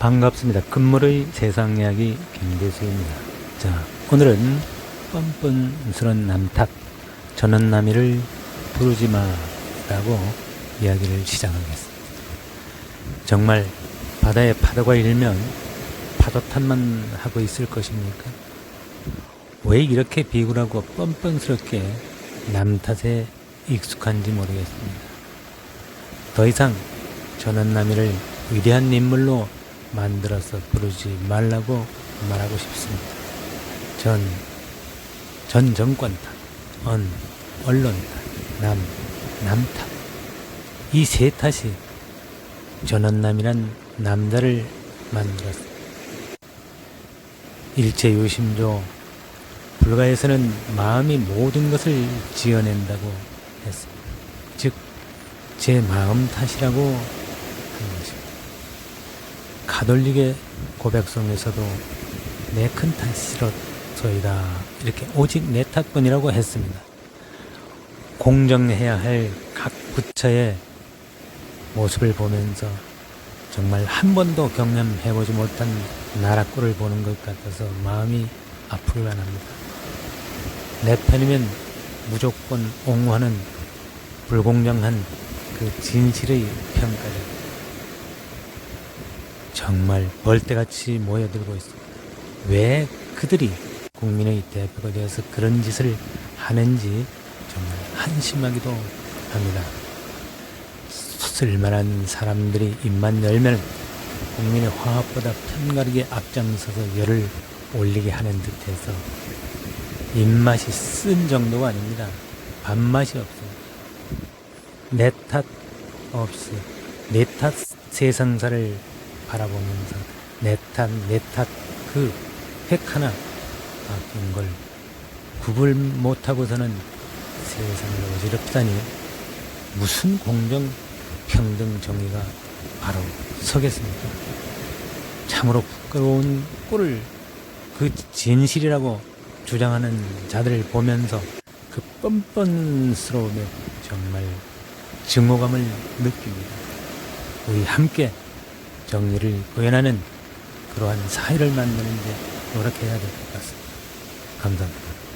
반갑습니다. 금물의 세상 이야기 김대수입니다. 자, 오늘은 뻔뻔스런 남탑 전원남이를 부르지 마라고 이야기를 시작하겠습니다. 정말 바다에 파도가 일면 파도 탓만 하고 있을 것입니까? 왜 이렇게 비굴하고 뻔뻔스럽게 남 탓에 익숙한지 모르겠습니다. 더 이상 전원남이를 위대한 인물로 만들어서 부르지 말라고 말하고 싶습니다. 전, 전 정권 탓, 언, 언론 탓, 남, 남 탓. 이 세 탓이 전원남이란 남자를 만들었습니다. 일체유심조 불가에서는 마음이 모든 것을 지어낸다고 했습니다. 즉, 제 마음 탓이라고. 가톨릭의 고백송에서도 내큰 탓이로소이다 이렇게 오직 내 탓뿐이라고 했습니다. 공정해야 할 각 부처의 모습을 보면서 정말 한 번도 경험해보지 못한 나라 꼴을 보는 것 같아서 마음이 아프기만 합니다. 내 편이면 무조건 옹호하는 불공정한 그 진실의 평가를 정말 벌떼같이 모여들고 있습니다. 왜 그들이 국민의 대표가 되어서 그런 짓을 하는지 정말 한심하기도 합니다. 쓸만한 사람들이 입만 열면 국민의 화합보다 편가르게 앞장서서 열을 올리게 하는 듯해서 입맛이 쓴 정도가 아닙니다. 밥맛이 없어요. 내탓 없이 내 탓 세상사를 바라보면서 내 탓, 내탓그 획 하나 바뀐 걸 구분 못하고서는 세상을 어지럽다니 무슨 공정, 평등, 정의가 바로 서겠습니까? 참으로 부끄러운 꼴을 그 진실이라고 주장하는 자들을 보면서 그 뻔뻔스러움에 정말 증오감을 느낍니다. 우리 함께 정의를 구현하는 그러한 사회를 만드는데 노력해야 될 것 같습니다. 감사합니다.